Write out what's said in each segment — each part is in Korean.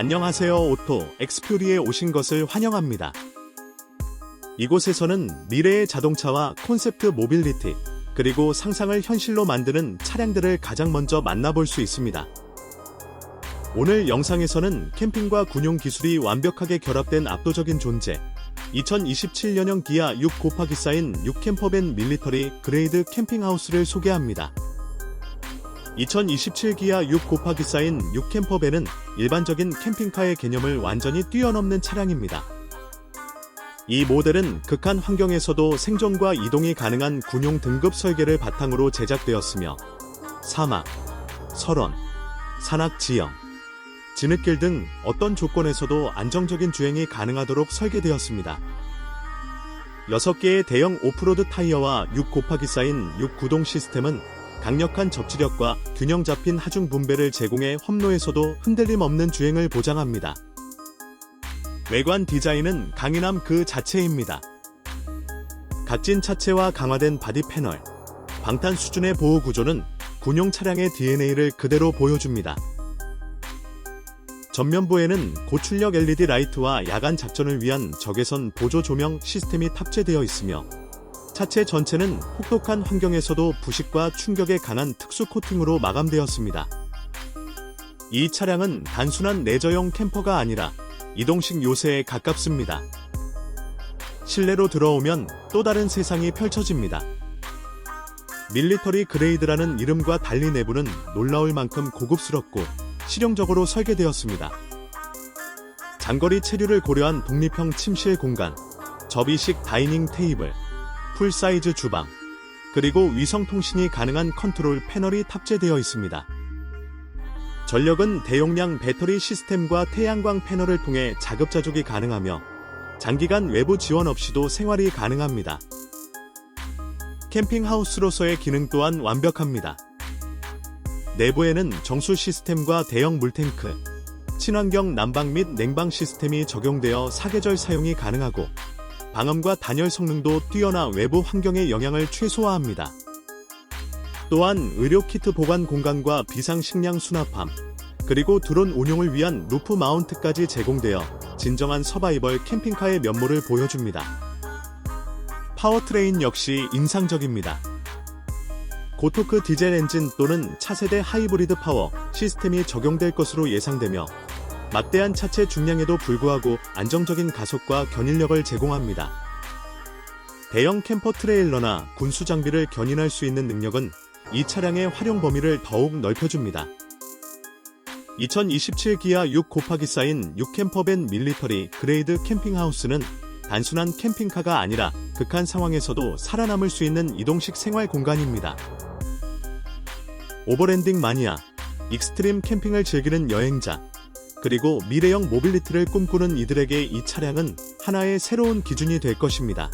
안녕하세요 오토 엑스퓨리에 오신 것을 환영합니다. 이곳에서는 미래의 자동차와 콘셉트 모빌리티, 그리고 상상을 현실로 만드는 차량들을 가장 먼저 만나볼 수 있습니다. 오늘 영상에서는 캠핑과 군용 기술이 완벽하게 결합된 압도적인 존재, 2027년형 기아 6 곱하기 쌓인 6캠퍼밴 밀리터리 그레이드 캠핑하우스를 소개합니다. 2027 기아 6 곱하기 쌓인 6 캠퍼밴은 일반적인 캠핑카의 개념을 완전히 뛰어넘는 차량입니다. 이 모델은 극한 환경에서도 생존과 이동이 가능한 군용 등급 설계를 바탕으로 제작되었으며 사막, 설원, 산악 지형, 진흙길 등 어떤 조건에서도 안정적인 주행이 가능하도록 설계되었습니다. 6개의 대형 오프로드 타이어와 6 곱하기 쌓인 6 구동 시스템은 강력한 접지력과 균형 잡힌 하중 분배를 제공해 험로에서도 흔들림 없는 주행을 보장합니다. 외관 디자인은 강인함 그 자체입니다. 각진 차체와 강화된 바디 패널, 방탄 수준의 보호 구조는 군용 차량의 DNA를 그대로 보여줍니다. 전면부에는 고출력 LED 라이트와 야간 작전을 위한 적외선 보조 조명 시스템이 탑재되어 있으며 차체 전체는 혹독한 환경에서도 부식과 충격에 강한 특수 코팅으로 마감되었습니다. 이 차량은 단순한 레저용 캠퍼가 아니라 이동식 요새에 가깝습니다. 실내로 들어오면 또 다른 세상이 펼쳐집니다. 밀리터리 그레이드라는 이름과 달리 내부는 놀라울 만큼 고급스럽고 실용적으로 설계되었습니다. 장거리 체류를 고려한 독립형 침실 공간, 접이식 다이닝 테이블, 풀사이즈 주방, 그리고 위성통신이 가능한 컨트롤 패널이 탑재되어 있습니다. 전력은 대용량 배터리 시스템과 태양광 패널을 통해 자급자족이 가능하며 장기간 외부 지원 없이도 생활이 가능합니다. 캠핑하우스로서의 기능 또한 완벽합니다. 내부에는 정수 시스템과 대형 물탱크, 친환경 난방 및 냉방 시스템이 적용되어 사계절 사용이 가능하고 방음과 단열 성능도 뛰어나 외부 환경의 영향을 최소화합니다. 또한 의료 키트 보관 공간과 비상 식량 수납함, 그리고 드론 운용을 위한 루프 마운트까지 제공되어 진정한 서바이벌 캠핑카의 면모를 보여줍니다. 파워트레인 역시 인상적입니다. 고토크 디젤 엔진 또는 차세대 하이브리드 파워 시스템이 적용될 것으로 예상되며 막대한 차체 중량에도 불구하고 안정적인 가속과 견인력을 제공합니다. 대형 캠퍼 트레일러나 군수 장비를 견인할 수 있는 능력은 이 차량의 활용 범위를 더욱 넓혀줍니다. 2027 기아 6 곱하기 쌓인 6 캠퍼밴 밀리터리 그레이드 캠핑하우스는 단순한 캠핑카가 아니라 극한 상황에서도 살아남을 수 있는 이동식 생활 공간입니다. 오버랜딩 마니아, 익스트림 캠핑을 즐기는 여행자, 그리고 미래형 모빌리티를 꿈꾸는 이들에게 이 차량은 하나의 새로운 기준이 될 것입니다.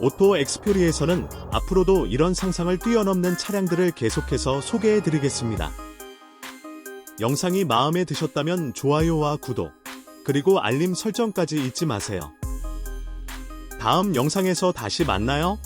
오토 엑스퓨리에서는 앞으로도 이런 상상을 뛰어넘는 차량들을 계속해서 소개해 드리겠습니다. 영상이 마음에 드셨다면 좋아요와 구독, 그리고 알림 설정까지 잊지 마세요. 다음 영상에서 다시 만나요.